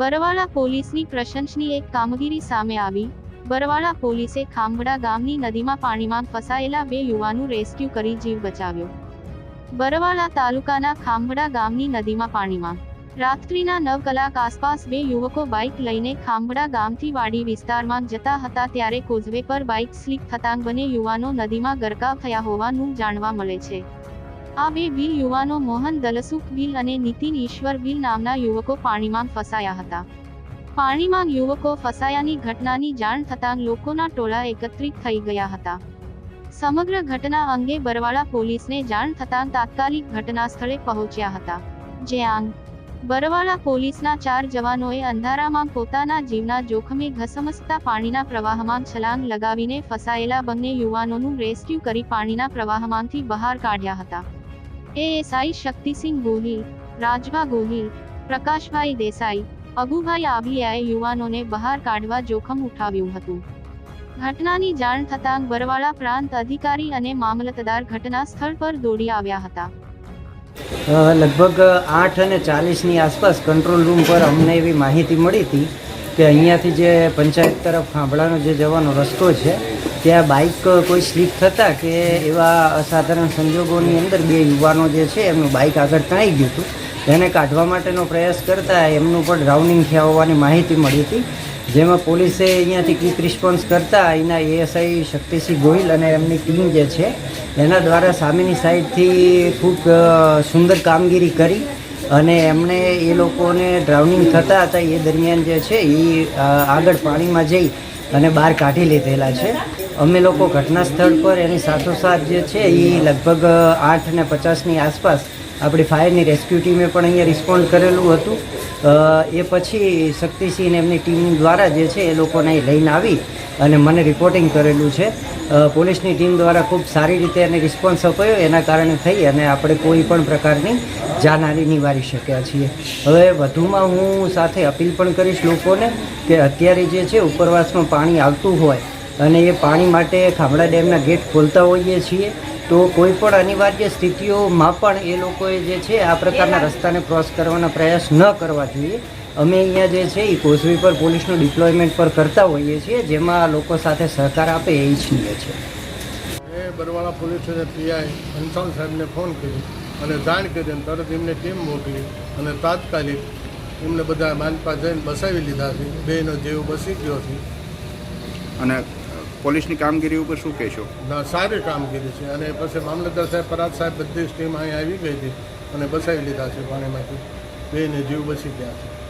બરવાળા પોલીસની પ્રશંસનીય એક કામગીરી સામે આવી. બરવાળા પોલીસે ખાંભડા ગામની નદીમાં પાણીમાં ફસાયેલા બે યુવાનું રેસ્ક્યુ કરી જીવ બચાવ્યો. બરવાળા તાલુકાના ખાંભડા ગામની નદીમાં પાણીમાં. રાત્રિના નવ કલાક આસપાસ બે યુવકો બાઇક લઈને ખાંભડા ગામથી વાડી વિસ્તારમાં જતા હતા ત્યારે કોઝવે પર બાઇક સ્લીપ થતાં બંને યુવાનો નદીમાં ગરકાવ થયા હોવાનું જાણવા મળે છે. આ બે બિલ યુવાનો મોહન દલસુખ બિલ અને નીતિન ઈશ્વર બિલ નામના યુવકો પાણીમાં ફસાયા હતા. પાણીમાં યુવકો ફસાયાની ઘટનાની જાણ થતાં લોકોના ટોળા એકત્રિત થઈ ગયા હતા. સમગ્ર ઘટના અંગે બરવાળા પોલીસને જાણ થતાં તાત્કાલિક ઘટના સ્થળે પહોંચ્યા હતા. જ્યાં બરવાળા પોલીસના ચાર જવાનોએ અંધારામાં પોતાના જીવના જોખમે ઘસમસતા પાણીના પ્રવાહમાં છલાંગ લગાવીને ફસાયેલા બંને યુવાનોનું રેસ્ક્યુ કરી પાણીના પ્રવાહમાંથી બહાર કાઢ્યા હતા. એએસઆઈ શક્તિસિંહ ગોહિલ, રાજભા ગોહિલ, પ્રકાશભાઈ દેસાઈ, અબુભાઈ આબિયાએ યુવાનોને બહાર કાઢવા જોખમ ઉઠાવ્યું હતું. ઘટનાની જાણ થતાં બરવાળા પ્રાંત અધિકારી અને મામલતદાર ઘટના સ્થળ પર દોડી આવ્યા હતા. લગભગ આઠ અને ચાલીસની આસપાસ કંટ્રોલ રૂમ પર અમને એવી માહિતી મળી હતી કે અહીંયાથી જે પંચાયત તરફ, ખાંભળાનો જે જવાનો રસ્તો છે ત્યાં બાઇક કોઈ સ્લીપ થતાં કે એવા અસાધારણ સંજોગોની અંદર બે યુવાનો જે છે, એમનું બાઇક આગળ તણાઈ ગયું હતું. તેને કાઢવા માટેનો પ્રયાસ કરતા એમનું પણ ડ્રાઉનિંગ થયા હોવાની માહિતી મળી હતી. જેમાં પોલીસે અહીંયાથી ક્વિક રિસ્પોન્સ કરતા અહીંના એએસઆઈ શક્તિસિંહ ગોહિલ અને એમની ટીમ જે છે, એના દ્વારા સામેની સાઈડથી ખૂબ સુંદર કામગીરી કરી અને એમણે એ લોકોને ડ્રાઉનિંગ થતા હતા. એ દરમિયાન જે છે એ આગળ પાણીમાં જઈ અને બહાર કાઢી લીધેલા છે. અમે લોકો ઘટના સ્થળ પર એની સાથોસાથ જે છે એ લગભગ આઠ ને પચાસની આસપાસ આપણી ફાયરની રેસ્ક્યુ ટીમે પણ અહીંયા રિસ્પોન્ડ કરેલું હતું. એ પછી શક્તિસિંહ એમની ટીમ દ્વારા જે છે એ લોકોને લઈને આવી અને મને રિપોર્ટિંગ કરેલું છે. પોલીસની ટીમ દ્વારા ખૂબ સારી રીતે એને રિસ્પોન્સ અપાયો, એના કારણે થઈ અને આપણે કોઈ પણ પ્રકારની જાનહાની નિવારી શક્યા છીએ. હવે વધુમાં હું સાથે અપીલ પણ કરીશ લોકોને કે અત્યારે જે છે ઉપરવાસમાં પાણી આવતું હોય અને એ પાણી માટે ખામડા ડેમના ગેટ ખોલતા હોઈએ છીએ. તો કોઈ પણ અનિવાર્ય સ્થિતિઓમાં પણ એ લોકોએ જે છે આ પ્રકારના રસ્તાને ક્રોસ કરવાના પ્રયાસ ન કરવા જોઈએ. અમે અહીંયા જે છે એ કોસવી પર પોલીસનું ડિપ્લોયમેન્ટ પર કરતા હોઈએ છીએ જેમાં લોકો સાથે સહકાર આપે એ ઈચ્છીએ છીએ એ બરવાળા પોલીસ પીઆઈ અંસાલ સાહેબને ફોન કર્યો અને જાણ કરી અને તરત એમને ટીમ મોકલી અને તાત્કાલિક એમને બધા માનપા જઈને બસાવી લીધા છે. બેનો જેવો બસી ગયો છે. અને પોલીસની કામગીરી ઉપર શું કહેશો? ના, સારી કામગીરી છે. અને પછી મામલતદાર સાહેબ પરાજ સાહેબ બધી જ ટીમ અહીં આવી ગઈ હતી અને બસાવી લીધા છે પાણીમાંથી. બેને જીવ બસી ગયા છે.